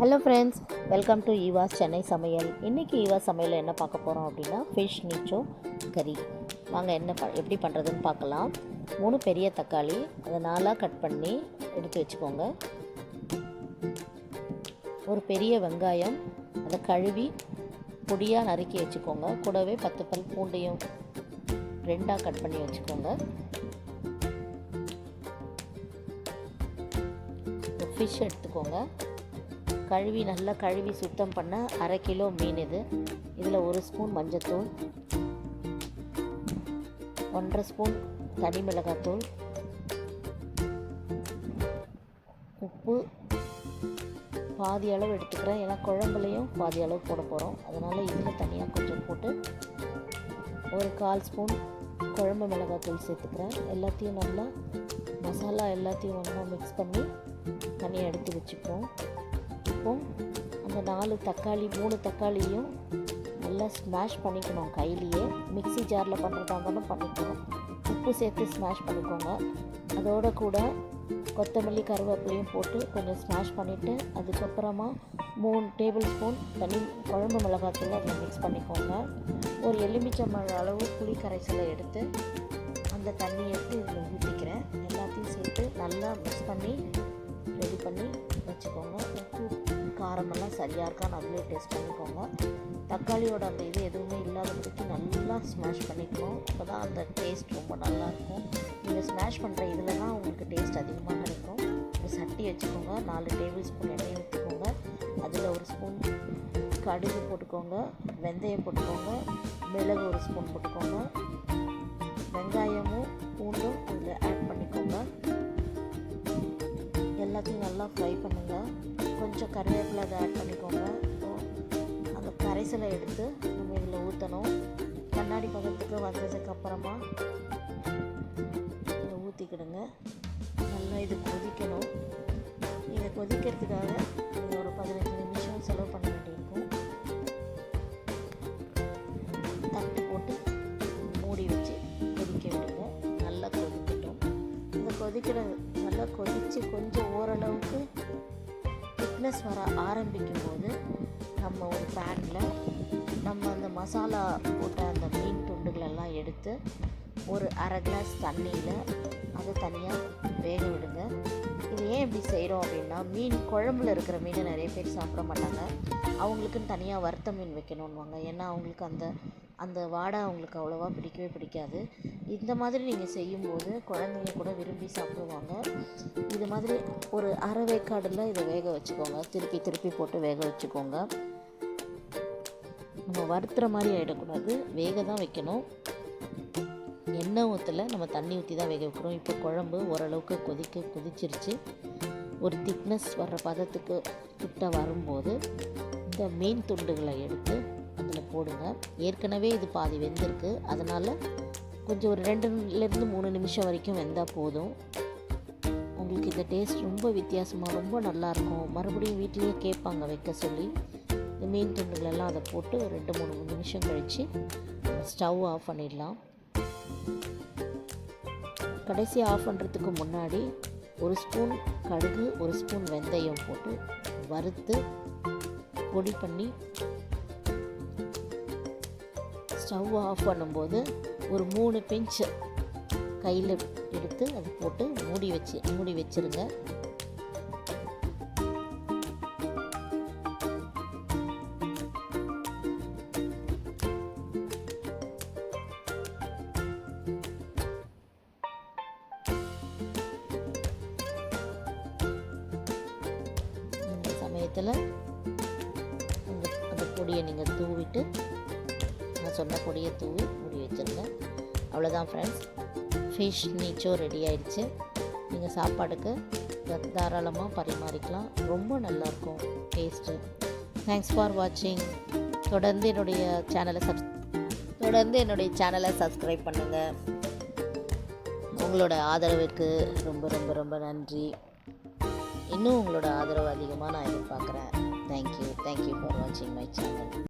Hello friends welcome to Eva's Chennai சமையல் இன்றைக்கி ஈவாஸ் சமையலில் என்ன பார்க்க போகிறோம் அப்படின்னா ஃபிஷ் நீச்சோ கறி வாங்க என்ன ப எப்படி பண்ணுறதுன்னு பார்க்கலாம். மூணு பெரிய தக்காளி அதை நாலாக கட் பண்ணி எடுத்து வச்சுக்கோங்க. ஒரு பெரிய வெங்காயம் அதை கழுவி பொடியாக நறுக்கி வச்சுக்கோங்க. கூடவே பத்து பல் பூண்டையும் ரெண்டாக கட் பண்ணி வச்சுக்கோங்க. ஃபிஷ் எடுத்துக்கோங்க. கழுவி நல்லா கழுவி சுத்தம் பண்ண அரை கிலோ மீன் இது. இதில் ஒரு ஸ்பூன் மஞ்சத்தூள் ஒன்றரை ஸ்பூன் தனி மிளகாத்தூள் உப்பு. பாதி அளவு எடுத்துக்கிறேன். ஏன்னா குழம்புலையும் பாதி அளவு போட போகிறோம் அதனால் இதில் தனியாக கொஞ்சம் போட்டு ஒரு கால் ஸ்பூன் குழம்பு மிளகாத்தூள் சேர்த்துக்கிறேன். எல்லாத்தையும் நல்லா மசாலா எல்லாத்தையும் ஒன்றா மிக்ஸ் பண்ணி தனியாக எடுத்து வச்சுப்போம். இப்போ அந்த நாலு தக்காளி மூணு தக்காளியும் நல்லா ஸ்மாஷ் பண்ணிக்கணும் கையிலேயே. மிக்ஸி ஜாரில் பண்ணுறதா இருந்தாலும் பண்ணிக்கணும். உப்பு சேர்த்து ஸ்மாஷ் பண்ணிக்கோங்க. அதோட கூட கொத்தமல்லி கருவேப்பிலையும் போட்டு கொஞ்சம் ஸ்மாஷ் பண்ணிவிட்டு அதுக்கப்புறமா மூணு டேபிள் ஸ்பூன் தனி குழம்பு மிளகாத்தூள் அதில் மிக்ஸ் பண்ணிக்கோங்க. ஒரு எலுமிச்சம்பழ அளவு புளி கரைசலை எடுத்து அந்த தண்ணி எடுத்து இதில் ஊற்றிக்கிறேன் எல்லாத்தையும் சேர்த்து நல்லா மிக்ஸ் பண்ணி ரெடி பண்ணி வச்சுக்கோங்க. உப்பு காரமெல்லாம் சரியாக இருக்கான்னு அதிலே டேஸ்ட் பண்ணிக்கோங்க. தக்காளியோட அந்த இது எதுவுமே இல்லாதபடிக்கு நல்லா ஸ்மாஷ் பண்ணிக்கணும். அப்போ தான் அந்த டேஸ்ட் ரொம்ப நல்லாயிருக்கும் நீங்கள் ஸ்மாஷ் பண்ணுற இதில் தான் உங்களுக்கு டேஸ்ட் அதிகமாக கிடைக்கும். ஒரு சட்டி வச்சுக்கோங்க. நாலு டேபிள் ஸ்பூன் எண்ணெய் ஊற்றிக்கோங்க அதில் ஒரு ஸ்பூன் கடுகு போட்டுக்கோங்க. வெந்தயம் போட்டுக்கோங்க. மிளகு ஒரு ஸ்பூன் போட்டுக்கோங்க. வெங்காயமும் பூண்டும் இதில் ஆட் பண்ணிக்கோங்க. எல்லாத்தையும் நல்லா ஃப்ரை பண்ணுங்கள் கொஞ்சம் கருவேப்பிலை அதை ஆட் பண்ணிக்கோங்க அந்த கரைசலை எடுத்து நம்ம இதில் ஊற்றணும் கண்ணாடி பதத்துக்கு வந்ததுக்கப்புறமா இதை ஊற்றிக்கிடுங்க நல்லா இது கொதிக்கணும். இதை கொதிக்கிறதுக்காக நீங்கள் ஒரு பதினஞ்சு நிமிஷம் செலவு பண்ண வேண்டியிருக்கும். தட்டு போட்டு மூடி வச்சு கொதிக்க விடுங்க. நல்லா கொதிக்கட்டும். இந்த கொதிக்கிற நல்லா கொதித்து கொஞ்சம் ஓரளவுக்கு திக்னஸ் வர ஆரம்பிக்கும் போது நம்ம ஒரு பேனில் நம்ம அந்த மசாலா போட்ட அந்த மீன் துண்டுகளெல்லாம் எடுத்து ஒரு அரை கிளாஸ் தண்ணியில் அதை தனியாக வேக விடுங்க. இது ஏன் இப்படி செய்கிறோம் அப்படின்னா மீன் குழம்புல இருக்கிற மீனை நிறைய பேர் சாப்பிட மாட்டாங்க. அவங்களுக்குன்னு தனியாக வறுத்த மீன் வைக்கணும்னுவாங்க. ஏன்னா அவங்களுக்கு அந்த அந்த வாடை அவங்களுக்கு அவ்வளோவா பிடிக்கவே பிடிக்காது. இந்த மாதிரி நீங்கள் செய்யும்போது குழந்தைங்க கூட விரும்பி சாப்பிடுவாங்க. இது மாதிரி ஒரு அரை வேக்காடில் இதை வேக வச்சுக்கோங்க. திருப்பி திருப்பி போட்டு வேக வச்சுக்கோங்க. நம்ம வறுத்துற மாதிரி ஆகிடக்கூடாது வேக தான் வைக்கணும். எண்ணெய் ஊற்றல நம்ம தண்ணி ஊற்றி தான் வேக வைக்கிறோம். இப்போ குழம்பு ஓரளவுக்கு கொதிக்க கொதிச்சிருச்சு. ஒரு திக்னஸ் வர்ற பதத்துக்கு கிட்ட வரும்போது இந்த மீன் துண்டுகளை எடுத்து போடுங்க. ஏற்கனவே இது பாதி வெந்திருக்கு. அதனால் கொஞ்சம் ஒரு ரெண்டுலேருந்து மூணு நிமிஷம் வரைக்கும் வெந்தால் போதும். உங்களுக்கு இந்த டேஸ்ட் ரொம்ப வித்தியாசமாக ரொம்ப நல்லாயிருக்கும் மறுபடியும் வீட்டிலேயே கேட்பாங்க வைக்க சொல்லி. இந்த மீன் துண்டுகளெல்லாம் அதை போட்டு ஒரு ரெண்டு மூணு நிமிஷம் கழித்து ஸ்டவ் ஆஃப் பண்ணிடலாம். கடைசி ஆஃப் பண்ணுறதுக்கு முன்னாடி ஒரு ஸ்பூன் கடுகு ஒரு ஸ்பூன் வெந்தயம் போட்டு வறுத்து பொடி பண்ணி ஸ்டவ் ஆஃப் பண்ணும்போது ஒரு மூணு பிஞ்சு கையில் எடுத்து அதை போட்டு மூடி வச்சு மூடி வச்சுருங்க. சமயத்தில் அந்த அந்த பொடியை நீங்கள் தூவிட்டு நான் சொன்ன பொடியை தூவி மூடி வச்சுருங்க. அவ்வளோதான் ஃப்ரெண்ட்ஸ் ஃபிஷ் நீச்சோ ரெடி ஆயிடுச்சு. நீங்கள் சாப்பாடுக்கு தாராளமாக பரிமாறிக்கலாம். ரொம்ப நல்லாயிருக்கும் டேஸ்ட்டு தேங்க்ஸ் ஃபார் வாட்சிங் தொடர்ந்து என்னுடைய சேனலை சப்ஸ் தொடர்ந்து என்னுடைய சேனலை சப்ஸ்கிரைப் பண்ணுங்கள் உங்களோட ஆதரவுக்கு ரொம்ப ரொம்ப ரொம்ப நன்றி. இன்னும் உங்களோட ஆதரவு அதிகமாக நான் எதிர்பார்க்குறேன். Thank you thank you for வாட்சிங் மை சேனல்